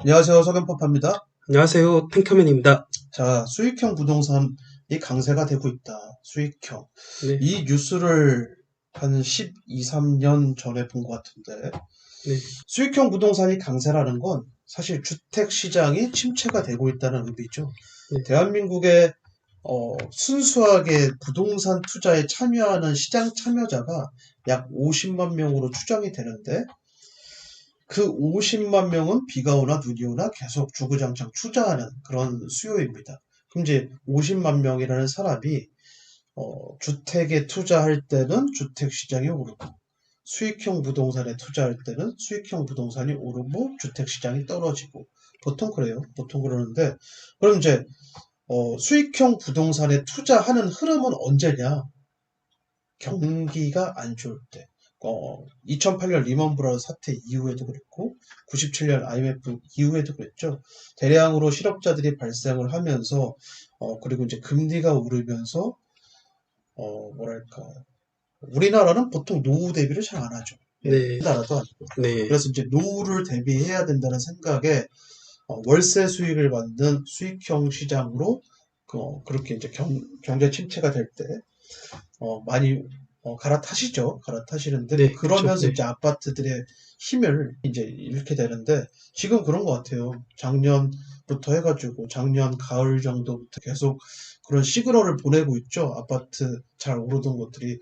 안녕하세요. 서경파파입니다. 안녕하세요. 탱커맨입니다. 자, 수익형 부동산이 강세가 되고 있다. 수익형. 네. 이 뉴스를 한 12, 3년 전에 본 것 같은데, 네. 수익형 부동산이 강세라는 건 사실 주택 시장이 침체가 되고 있다는 의미죠. 네. 대한민국의 어, 순수하게 부동산 투자에 참여하는 시장 참여자가 약 50만 명으로 추정이 되는데, 그 50만 명은 비가 오나 눈이 오나 계속 주구장창 투자하는 그런 수요입니다. 그럼 이제 50만 명이라는 사람이 어, 주택에 투자할 때는 주택 시장이 오르고 수익형 부동산에 투자할 때는 수익형 부동산이 오르고 주택 시장이 떨어지고 보통 그래요. 보통 그러는데 그럼 이제 어, 수익형 부동산에 투자하는 흐름은 언제냐? 경기가 안 좋을 때. 어, 2008년 리먼 브라더 사태 이후에도 그랬고 97년 IMF 이후에도 그랬죠. 대량으로 실업자들이 발생을 하면서 어, 그리고 이제 금리가 오르면서 어, 뭐랄까 우리나라는 보통 노후 대비를 잘 안 하죠. 예, 네. 우리나라도 아니고. 네. 그래서 이제 노후를 대비해야 된다는 생각에 어, 월세 수익을 받는 수익형 시장으로 그, 그렇게 이제 경, 경제 침체가 될때 어, 많이 어, 갈아타시죠. 갈아타시는데 네, 그러면서 그렇죠. 네. 이제 아파트들의 힘을 이제 잃게 되는데 지금 그런 것 같아요. 작년부터 해가지고 작년 가을 정도부터 계속 그런 시그널을 보내고 있죠. 아파트 잘 오르던 것들이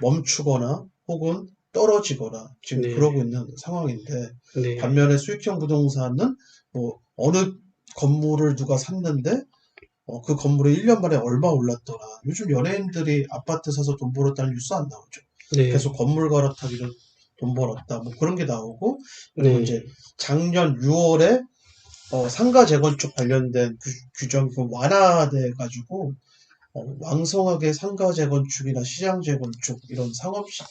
멈추거나 혹은 떨어지거나 지금 네. 그러고 있는 상황인데 네. 반면에 수익형 부동산은 뭐 어느 건물을 누가 샀는데 어, 그 건물이 1년 만에 얼마 올랐더라. 요즘 연예인들이 아파트 사서 돈 벌었다는 뉴스 안 나오죠. 네. 계속 건물 갈아타기로 돈 벌었다. 뭐 그런 게 나오고 그리고 네. 이제 작년 6월에 어, 상가 재건축 관련된 규, 정이 완화돼 가지고 어, 왕성하게 상가 재건축이나 시장 재건축 이런 상업 시-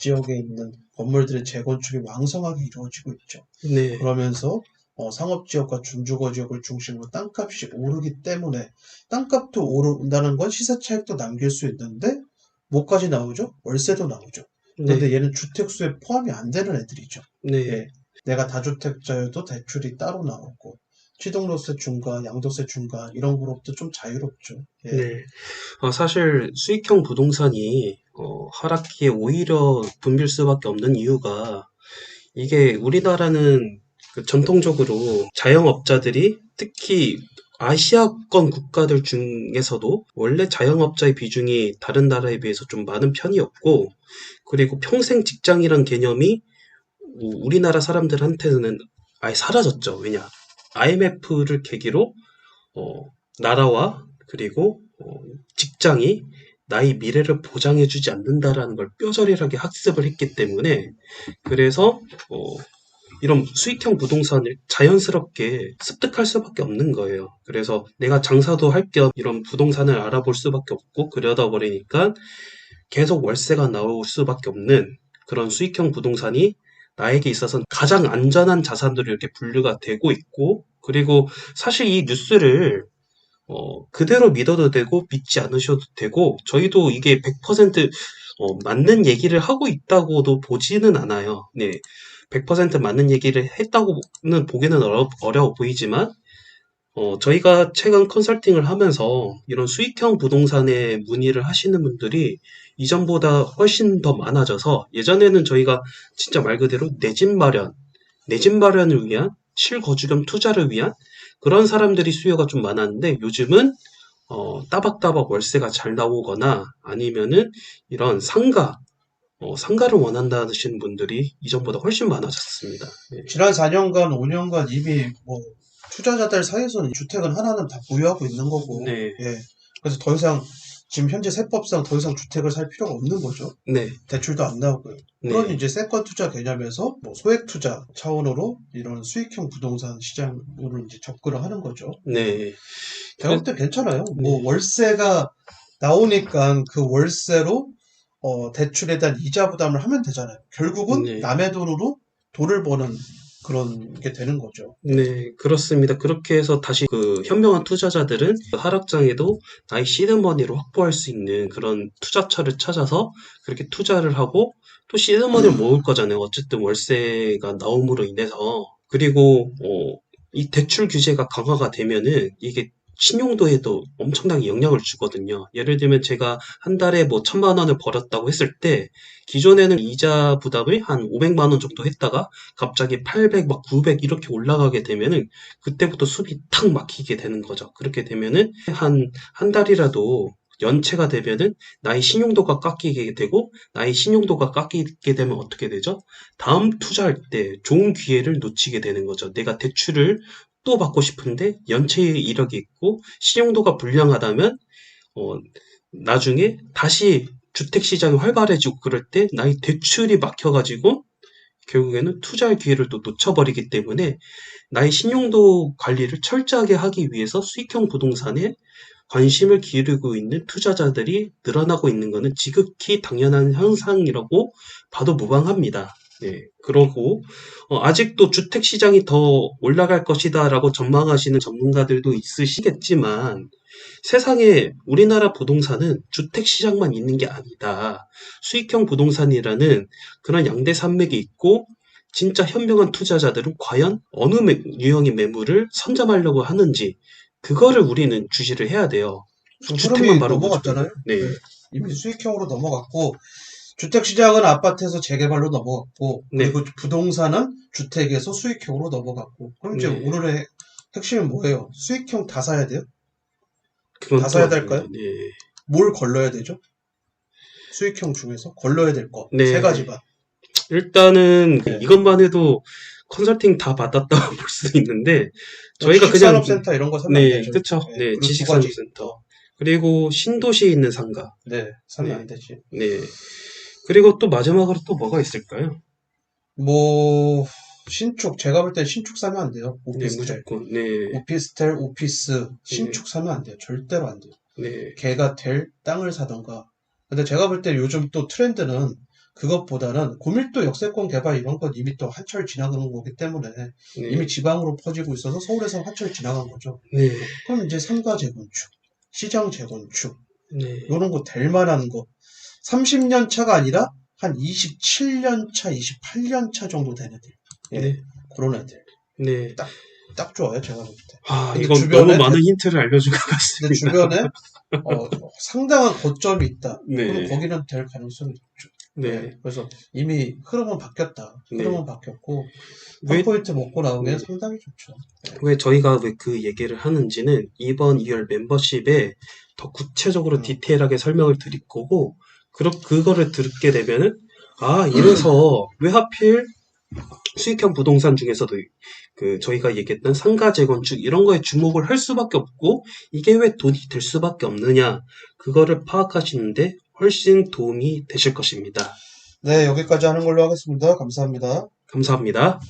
지역에 있는 건물들의 재건축이 왕성하게 이루어지고 있죠. 네. 그러면서 어, 상업지역과 준주거 지역을 중심으로 땅값이 오르기 때문에 땅값도 오른다는 건 시세 차익도 남길 수 있는데 뭐까지 나오죠? 월세도 나오죠. 네. 그런데 얘는 주택수에 포함이 안 되는 애들이죠. 네. 예. 내가 다주택자여도 대출이 따로 나오고 취득세 중과 양도세 중과 이런 그룹도 좀 자유롭죠. 예. 네. 어, 사실 수익형 부동산이 어, 하락기에 오히려 붐빌 수밖에 없는 이유가 이게 우리나라는 그 전통적으로 자영업자들이 특히 아시아권 국가들 중에서도 원래 자영업자의 비중이 다른 나라에 비해서 좀 많은 편이었고 그리고 평생 직장이란 개념이 우- 우리나라 사람들한테는 아예 사라졌죠. 왜냐? IMF를 계기로 어, 나라와 그리고 어, 직장이 나의 미래를 보장해주지 않는다라는 걸 뼈저리하게 학습을 했기 때문에 그래서 어, 이런 수익형 부동산을 자연스럽게 습득할 수밖에 없는 거예요. 그래서 내가 장사도 할 겸 이런 부동산을 알아볼 수밖에 없고 그러다 보니까 계속 월세가 나올 수밖에 없는 그런 수익형 부동산이 나에게 있어서는 가장 안전한 자산으로 이렇게 분류가 되고 있고 그리고 사실 이 뉴스를 어, 그대로 믿어도 되고 믿지 않으셔도 되고 저희도 이게 100% 어, 맞는 얘기를 하고 있다고도 보지는 않아요. 네. 100% 맞는 얘기를 했다고는 보기는 어려, 어려워 보이지만 어, 저희가 최근 컨설팅을 하면서 이런 수익형 부동산에 문의를 하시는 분들이 이전보다 훨씬 더 많아져서 예전에는 저희가 진짜 말 그대로 내 집 마련, 내 집 마련을 위한 실거주 겸 투자를 위한 그런 사람들이 수요가 좀 많았는데 요즘은 어, 따박따박 월세가 잘 나오거나 아니면은 이런 상가, 어, 상가를 원한다는 분들이 이전보다 훨씬 많아졌습니다. 네. 지난 4년간, 5년간 이미 뭐 투자자들 사이에서는 주택은 하나는 다 보유하고 있는 거고 네, 예. 그래서 더 이상 지금 현재 세법상 더 이상 주택을 살 필요가 없는 거죠. 네, 대출도 안 나오고요. 네, 그러니 이제 세권 투자 개념에서 뭐 소액 투자 차원으로 이런 수익형 부동산 시장으로 이제 접근을 하는 거죠. 네, 제가 볼 때 괜찮아요. 뭐 네. 월세가 나오니까 그 월세로 어, 대출에 대한 이자 부담을 하면 되잖아요. 결국은 네. 남의 돈으로 돈을 버는 그런 게 되는 거죠. 네, 그렇습니다. 그렇게 해서 다시 그 현명한 투자자들은 그 하락장에도 나의 시드머니를 확보할 수 있는 그런 투자처를 찾아서 그렇게 투자를 하고 또 시드머니를 모을 거잖아요. 어쨌든 월세가 나옴으로 인해서. 그리고 어, 이 대출 규제가 강화가 되면은 이게 신용도에도 엄청나게 영향을 주거든요. 예를 들면 제가 한 달에 뭐 천만 원을 벌었다고 했을 때 기존에는 이자 부담을 한 500만 원 정도 했다가 갑자기 800, 막 900 이렇게 올라가게 되면은 그때부터 수입이 탁 막히게 되는 거죠. 그렇게 되면은 한 한 달이라도 연체가 되면은 나의 신용도가 깎이게 되고 나의 신용도가 깎이게 되면 어떻게 되죠? 다음 투자할 때 좋은 기회를 놓치게 되는 거죠. 내가 대출을 또 받고 싶은데 연체 이력이 있고 신용도가 불량하다면 어, 나중에 다시 주택 시장이 활발해지고 그럴 때 나의 대출이 막혀가지고 결국에는 투자할 기회를 또 놓쳐버리기 때문에 나의 신용도 관리를 철저하게 하기 위해서 수익형 부동산에 관심을 기울이고 있는 투자자들이 늘어나고 있는 것은 지극히 당연한 현상이라고 봐도 무방합니다. 네, 그러고 어, 아직도 주택 시장이 더 올라갈 것이다라고 전망하시는 전문가들도 있으시겠지만 세상에 우리나라 부동산은 주택 시장만 있는 게 아니다. 수익형 부동산이라는 그런 양대 산맥이 있고 진짜 현명한 투자자들은 과연 어느 매- 유형의 매물을 선점하려고 하는지 그거를 우리는 주시를 해야 돼요. 주택만 바로 넘어갔잖아요. 네. 이미 수익형으로 넘어갔고 주택 시장은 아파트에서 재개발로 넘어갔고 네. 그리고 부동산은 주택에서 수익형으로 넘어갔고 그럼 이제 네. 오늘의 핵심은 뭐예요? 수익형 다 사야 돼요? 다또 사야. 될까요? 네. 뭘 걸러야 되죠? 수익형 중에서 걸러야 될 거. 네. 세 가지만. 일단은 네. 이것만 해도 컨설팅 다 받았다고 볼 수도 있는데 저희가 그냥 지식산업센터 이런 거 사면 안 네, 되죠. 그쵸. 네, 네, 지식산업센터. 그리고 신도시에 있는 상가. 네, 사면 네. 안 되지. 네. 그리고 또 마지막으로 또 뭐가 있을까요? 뭐 신축 제가 볼땐 신축 사면 안 돼요. 네, 오피스텔. 무조건. 네. 오피스텔, 오피스 신축 사면 안 돼요. 절대로 안 돼요. 네. 개가 될 땅을 사던가. 근데 제가 볼 때 요즘 또 트렌드는 그것보다는 고밀도 역세권 개발 이런 건 이미 또 한철 지나가는 거기 때문에 네. 이미 지방으로 퍼지고 있어서 서울에서 한철 지나간 거죠. 네. 그럼 이제 상가 재건축, 시장 재건축 네. 이런 거 될 만한 거 30년 차가 아니라 한 27년 차, 28년 차 정도 된 애들. 예, 네. 그런 애들. 네. 딱 좋아요, 제가 볼 때. 아, 이건 주변에- 너무 많은 힌트를 알려준 것 같습니다. 주변에 어, 상당한 거점이 있다. 네. 그럼 거기는 될 가능성이 있죠. 네. 그래서 이미 흐름은 바뀌었다. 네. 흐름은 바뀌었고 왜- 한 포인트 먹고 나오면 네. 상당히 좋죠. 왜 저희가 왜 그 얘기를 하는지는 이번 2월 멤버십에 더 구체적으로 음. 디테일하게 설명을 드릴 거고, 그러, 그거를 듣게 되면은, 아, 이래서 왜 하필 수익형 부동산 중에서도 그 저희가 얘기했던 상가 재건축 이런 거에 주목을 할 수밖에 없고, 이게 왜 돈이 될 수밖에 없느냐, 그거를 파악하시는데 훨씬 도움이 되실 것입니다. 네, 여기까지 하는 걸로 하겠습니다. 감사합니다. 감사합니다.